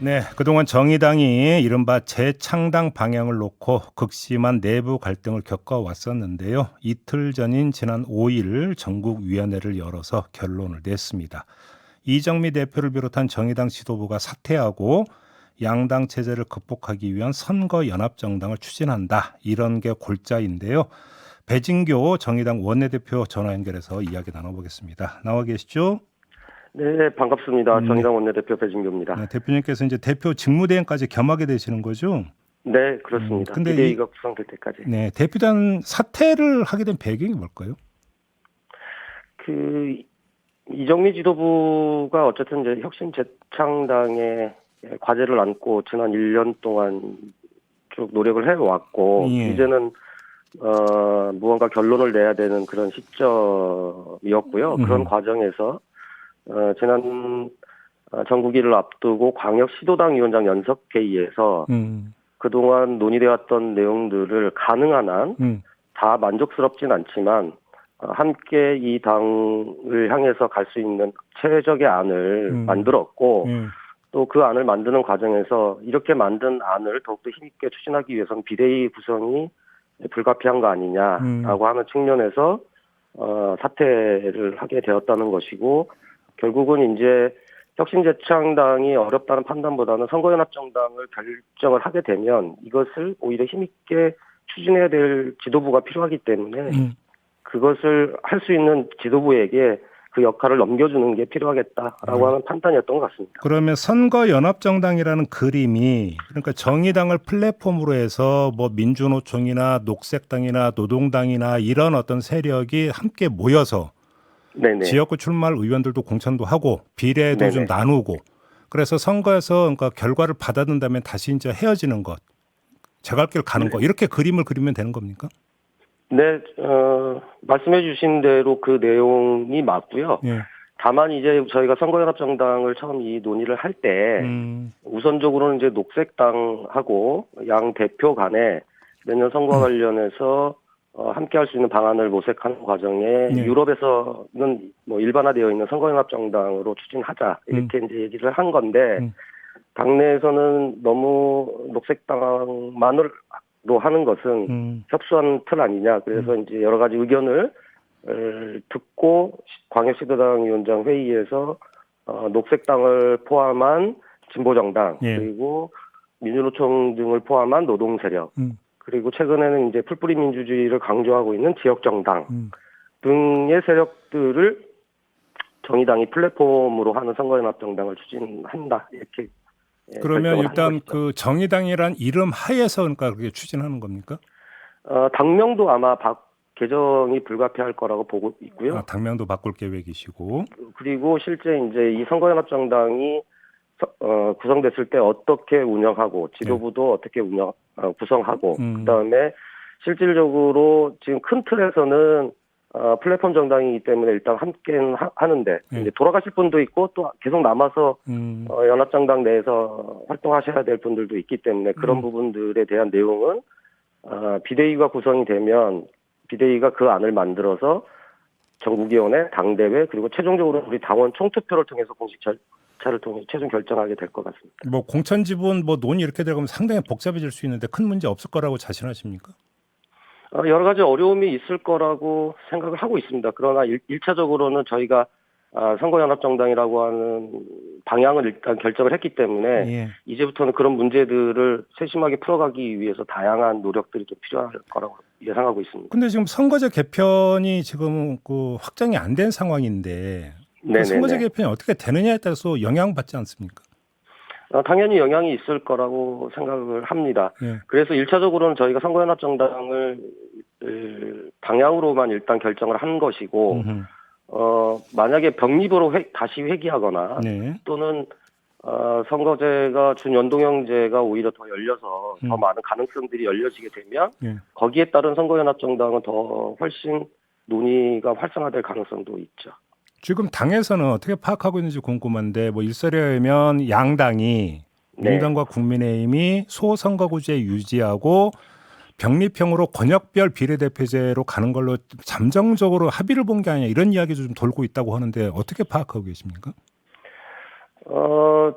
네, 그동안 정의당이 이른바 재창당 방향을 놓고 극심한 내부 갈등을 겪어왔었는데요. 이틀 전인 지난 5일 전국위원회를 열어서 결론을 냈습니다. 이정미 대표를 비롯한 정의당 지도부가 사퇴하고 양당 체제를 극복하기 위한 선거 연합 정당을 추진한다. 이런 게 골자인데요. 배진교 정의당 원내대표 전화 연결해서 이야기 나눠보겠습니다. 나와 계시죠? 네, 반갑습니다. 음, 정의당 원내대표 배진교입니다. 네, 대표님께서 이제 대표 직무대행까지 겸하게 되시는 거죠? 네, 그렇습니다. 음, 근데 이- 비대위가 구성될 때까지. 네, 대표단 사퇴를 하게 된 배경이 뭘까요? 그 이정미 지도부가 어쨌든 이제 혁신 재창당의 과제를 안고 지난 1년 동안 쭉 노력을 해왔고 예. 이제는 어 무언가 결론을 내야 되는 그런 시점이었고요. 그런 음. 과정에서 어 지난 어, 전국일을 앞두고 광역 시도당 위원장 연석 회의에서 음, 그동안 논의되었던 내용들을 가능한 한 음, 다 만족스럽진 않지만 어, 함께 이 당을 향해서 갈 수 있는 최적의 안을 음. 만들었고 음, 또그 안을 만드는 과정에서 이렇게 만든 안을 더욱더 힘있게 추진하기 위해서는 비대위 구성이 불가피한 거 아니냐라고 하는 측면에서 어, 사퇴를 하게 되었다는 것이고 결국은 이제 혁신재창당이 어렵다는 판단보다는 선거연합정당을 결정을 하게 되면 이것을 오히려 힘있게 추진해야 될 지도부가 필요하기 때문에 음. 그것을 할 수 있는 지도부에게 그 역할을 넘겨주는 게 필요하겠다라고 음. 하는 판단이었던 것 같습니다. 그러면 선거 연합정당이라는 그림이 그러니까 정의당을 플랫폼으로 해서 뭐 민주노총이나 녹색당이나 노동당이나 이런 어떤 세력이 함께 모여서 네네. 지역구 출마할 의원들도 공천도 하고 비례도 네네. 좀 나누고 그래서 선거에서 그러니까 결과를 받아든다면 다시 이제 헤어지는 것 제갈길 가는 거 이렇게 그림을 그리면 되는 겁니까? 네, 어, 말씀해 주신 대로 그 내용이 맞고요. 예. 다만 이제 저희가 선거연합정당을 처음 이 논의를 할때 음, 우선적으로는 이제 녹색당하고 양 대표 간에 내년 선거 관련해서 어, 함께 할 수 있는 방안을 모색하는 과정에 네. 유럽에서는 뭐 일반화되어 있는 선거연합정당으로 추진하자 이렇게 이제 얘기를 한 건데 음. 당내에서는 너무 녹색당만으로 하는 것은 음, 협소한 틀 아니냐. 그래서 이제 여러 가지 의견을 어, 듣고 광역시도당 위원장 회의에서 어, 녹색당을 포함한 진보정당 예. 그리고 민주노총 등을 포함한 노동세력 음. 그리고 최근에는 이제 풀뿌리 민주주의를 강조하고 있는 지역 정당 음. 등의 세력들을 정의당이 플랫폼으로 하는 선거연합 정당을 추진한다 이렇게 예, 그러면 일단. 그 정의당이란 이름 하에서 그러니까 그렇게 추진하는 겁니까? 어, 당명도 아마 바, 개정이 불가피할 거라고 보고 있고요. 아, 당명도 바꿀 계획이시고. 그리고 실제 이제 이 선거연합 정당이 서- 어, 구성됐을 때 어떻게 운영하고 지도부도 어떻게 운영 어, 구성하고 음. 그다음에 실질적으로 지금 큰 틀에서는 어, 플랫폼 정당이기 때문에 일단 함께는 하, 하는데 네. 이제 돌아가실 분도 있고 또 계속 남아서 음, 어, 연합정당 내에서 활동하셔야 될 분들도 있기 때문에 그런 음. 부분들에 대한 내용은 어, 비대위가 구성이 되면 비대위가 그 안을 만들어서 전국위원회, 당대회 그리고 최종적으로 우리 당원 총투표를 통해서 공식 절 차를 통해 최종 결정하게 될 것 같습니다. 뭐 공천 지분 뭐 논의 이렇게 들어가면 상당히 복잡해질 수 있는데 큰 문제 없을 거라고 자신하십니까? 어, 여러 가지 어려움이 있을 거라고 생각을 하고 있습니다. 그러나 일, 차적으로는 저희가 아, 선거연합정당이라고 하는 방향을 일단 결정을 했기 때문에 예. 이제부터는 그런 문제들을 세심하게 풀어가기 위해서 다양한 노력들이 좀 필요할 거라고 예상하고 있습니다. 근데 지금 선거제 개편이 지금 그 확정이 안 된 상황인데 그. 선거제 개편이 어떻게 되느냐에 따라서 영향받지 않습니까? 어, 당연히 영향이 있을 거라고 생각을 합니다. 예. 그래서 일차적으로는 저희가 선거연합정당을 으, 방향으로만 일단 결정을 한 것이고, 음흠. 어, 만약에 병립으로 회- 다시 회귀하거나 네. 또는 어, 선거제가 준연동형제가 오히려 더 열려서 더 음. 많은 가능성들이 열려지게 되면 예. 거기에 따른 선거연합정당은 더 훨씬 논의가 활성화될 가능성도 있죠. 지금 당에서는 어떻게 파악하고 있는지 궁금한데 뭐 일설에 의하면 양당이 네. 민주당과 국민의힘이 소선거구제 유지하고 병립형으로 권역별 비례대표제로 가는 걸로 잠정적으로 합의를 본 게 아니냐 이런 이야기도 좀 돌고 있다고 하는데 어떻게 파악하고 계십니까? 어,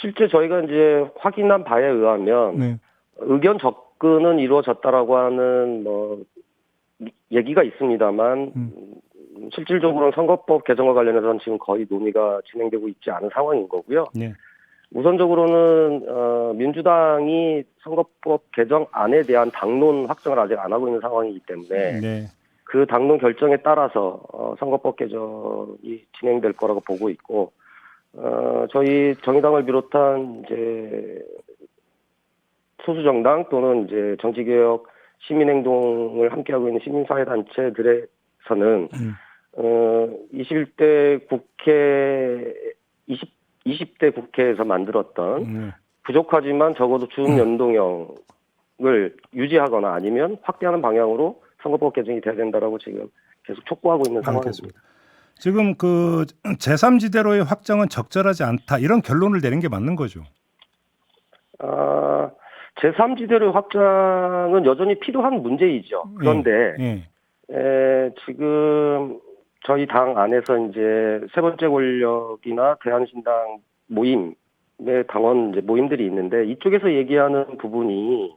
실제 저희가 이제 확인한 바에 의하면 네. 의견 접근은 이루어졌다라고 하는 뭐 얘기가 있습니다만 음. 음, 실질적으로는 선거법 개정과 관련해서는 지금 거의 논의가 진행되고 있지 않은 상황인 거고요. 네. 우선적으로는 어, 민주당이 선거법 개정안에 대한 당론 확정을 아직 안 하고 있는 상황이기 때문에 네. 그 당론 결정에 따라서 어, 선거법 개정이 진행될 거라고 보고 있고 어, 저희 정의당을 비롯한 이제 소수 정당 또는 이제 정치개혁 시민행동을 함께하고 있는 시민사회단체들에서는 음. 어, 21대 국회 20 20대 국회에서 만들었던 네. 부족하지만 적어도 준연동형을 유지하거나 아니면 확대하는 방향으로 선거법 개정이 돼야 된다라고 지금 계속 촉구하고 있는 상황입니다. 지금 그 제3지대로의 확정은 적절하지 않다 이런 결론을 내린 게 맞는 거죠. 아, 제3지대로 확장은 여전히 필요한 문제이죠. 그런데 예. 에, 지금 저희 당 안에서 이제 세 번째 권력이나 대한신당 모임의 당원 이제 모임들이 있는데 이쪽에서 얘기하는 부분이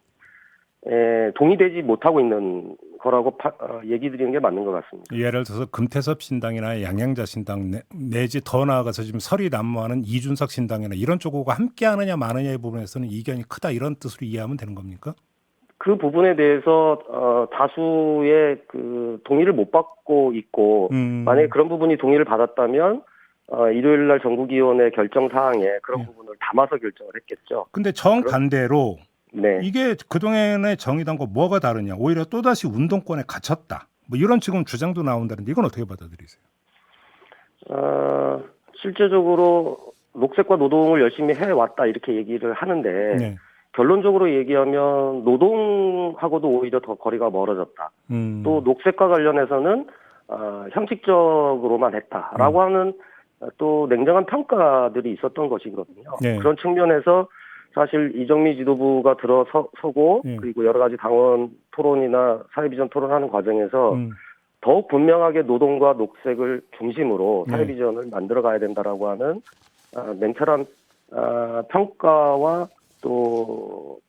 에, 동의되지 못하고 있는 거라고 파, 어, 얘기 드리는 게 맞는 것 같습니다. 예를 들어서 금태섭 신당이나 양양자 신당 내- 내지 더 나아가서 지금 설이 난무하는 이준석 신당이나 이런 쪽하고 함께하느냐 마느냐의 부분에서는 이견이 크다 이런 뜻으로 이해하면 되는 겁니까? 그 부분에 대해서 어, 다수의 그 동의를 못 받고 있고 음. 만약에 그런 부분이 동의를 받았다면 어, 일요일 날 전국위원회 결정 사항에 그런 예. 부분을 담아서 결정을 했겠죠. 근데 정반대로 네. 이게 그동안의 정의당과 뭐가 다르냐 오히려 또다시 운동권에 갇혔다 뭐 이런 지금 주장도 나온다는데 이건 어떻게 받아들이세요? 어, 실제적으로 녹색과 노동을 열심히 해왔다 이렇게 얘기를 하는데 네. 결론적으로 얘기하면 노동하고도 오히려 더 거리가 멀어졌다. 음. 또 녹색과 관련해서는 어, 형식적으로만 했다라고 하는 어, 또 냉정한 평가들이 있었던 것이거든요. 네. 그런 측면에서 사실 이정미 지도부가 들어서고 네. 그리고 여러 가지 당원 토론이나 사회비전 토론하는 과정에서 음. 더욱 분명하게 노동과 녹색을 중심으로 네. 사회비전을 만들어 가야 된다라고 하는 어, 멘탈한 어, 평가와 또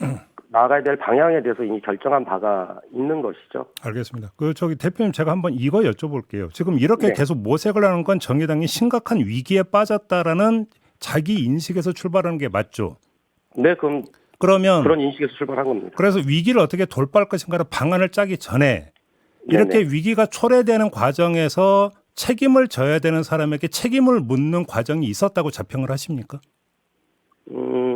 나아가야 될 방향에 대해서 이미 결정한 바가 있는 것이죠. 알겠습니다. 그 저기 대표님 제가 한번 이거 여쭤볼게요. 지금 이렇게 네. 계속 모색을 하는 건 정의당이 심각한 위기에 빠졌다라는 자기 인식에서 출발하는 게 맞죠. 네, 그럼 그러면 그런 인식에서 출발한 겁니다. 그래서 위기를 어떻게 돌파할 것인가를 방안을 짜기 전에 이렇게 네네. 위기가 초래되는 과정에서 책임을 져야 되는 사람에게 책임을 묻는 과정이 있었다고 자평을 하십니까? 음,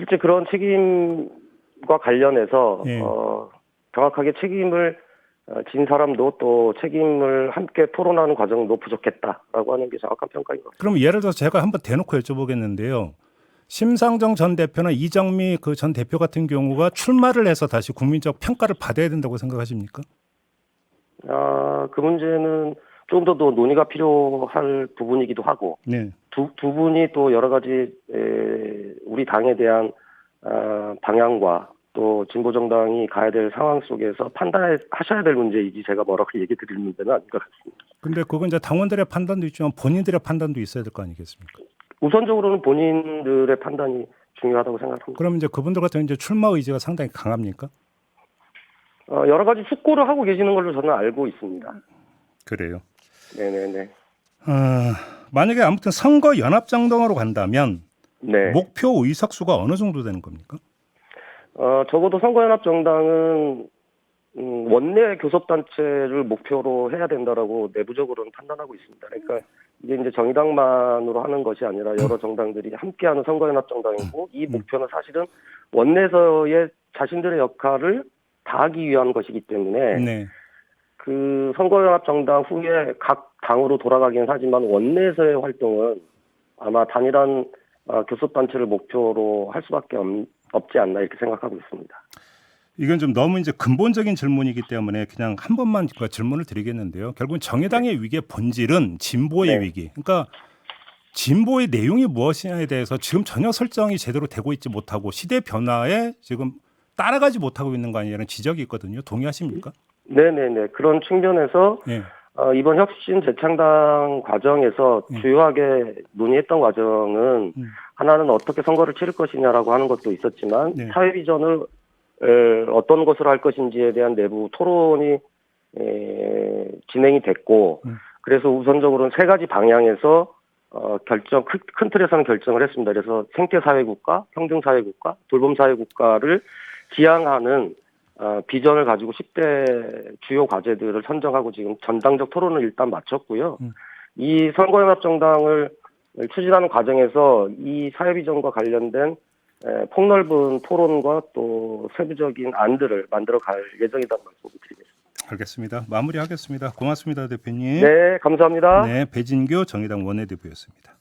실제 그런 책임과 관련해서 예. 어, 정확하게 책임을 어, 진 사람도 또 책임을 함께 토론하는 과정도 부족했다라고 하는 게 정확한 평가인 것 같습니다. 그럼 예를 들어서 제가 한번 대놓고 여쭤보겠는데요. 심상정 전 대표나 이정미 그 전 대표 같은 경우가 출마를 해서 다시 국민적 평가를 받아야 된다고 생각하십니까? 아, 그 문제는 조금 더더 논의가 필요할 부분이기도 하고 네. 두, 두 분이 또 여러 가지 에, 우리 당에 대한 아, 방향과 또 진보 정당이 가야 될 상황 속에서 판단하셔야 될 문제이지 제가 뭐라고 얘기 드릴 문제는 아닌 것 같습니다. 근데 그건 이제 당원들의 판단도 있지만 본인들의 판단도 있어야 될 거 아니겠습니까? 우선적으로는 본인들의 판단이 중요하다고 생각합니다. 그러면 이제 그분들 같은 이제 출마 의지가 상당히 강합니까? 어, 여러 가지 숙고를 하고 계시는 걸로 저는 알고 있습니다. 그래요. 네네네. 어, 만약에 아무튼 선거 연합 정당으로 간다면 네. 목표 의석수가 어느 정도 되는 겁니까? 어, 적어도 선거연합 정당은 음, 원내 교섭단체를 목표로 해야 된다라고 내부적으로는 판단하고 있습니다. 그러니까 이게 이제 정의당만으로 하는 것이 아니라 여러 정당들이 함께하는 선거연합 정당이고 이 목표는 사실은 원내에서의 자신들의 역할을 다하기 위한 것이기 때문에 네. 그 선거연합 정당 후에 각 당으로 돌아가긴 하지만 원내에서의 활동은 아마 단일한 어, 교섭 단체를 목표로 할 수밖에 없, 없지 않나 이렇게 생각하고 있습니다. 이건 좀 너무 이제 근본적인 질문이기 때문에 그냥 한 번만 그 질문을 드리겠는데요. 결국은 정의당의 위기의 본질은 진보의 네. 위기. 그러니까 진보의 내용이 무엇이냐에 대해서 지금 전혀 설정이 제대로 되고 있지 못하고 시대 변화에 지금 따라가지 못하고 있는 거 아니냐는 지적이 있거든요. 동의하십니까? 네네네. 그런 측면에서 네. 어, 이번 혁신 재창당 과정에서 음. 주요하게 논의했던 과정은 음. 하나는 어떻게 선거를 치를 것이냐라고 하는 것도 있었지만 네. 사회 비전을 에, 어떤 것으로 할 것인지에 대한 내부 토론이 에, 진행이 됐고 음. 그래서 우선적으로는 세 가지 방향에서 어, 결정 큰, 큰 틀에서는 결정을 했습니다. 그래서 생태 사회 국가, 평등 사회 국가, 돌봄 사회 국가를 지향하는 어, 비전을 가지고 10대 주요 과제들을 선정하고 지금 전당적 토론을 일단 마쳤고요. 음. 이 선거연합정당을 추진하는 과정에서 이 사회 비전과 관련된 에, 폭넓은 토론과 또 세부적인 안들을 만들어 갈 예정이라는 말씀을 드리겠습니다. 알겠습니다. 마무리하겠습니다. 고맙습니다, 대표님. 네, 감사합니다. 네, 배진교 정의당 원내대표였습니다.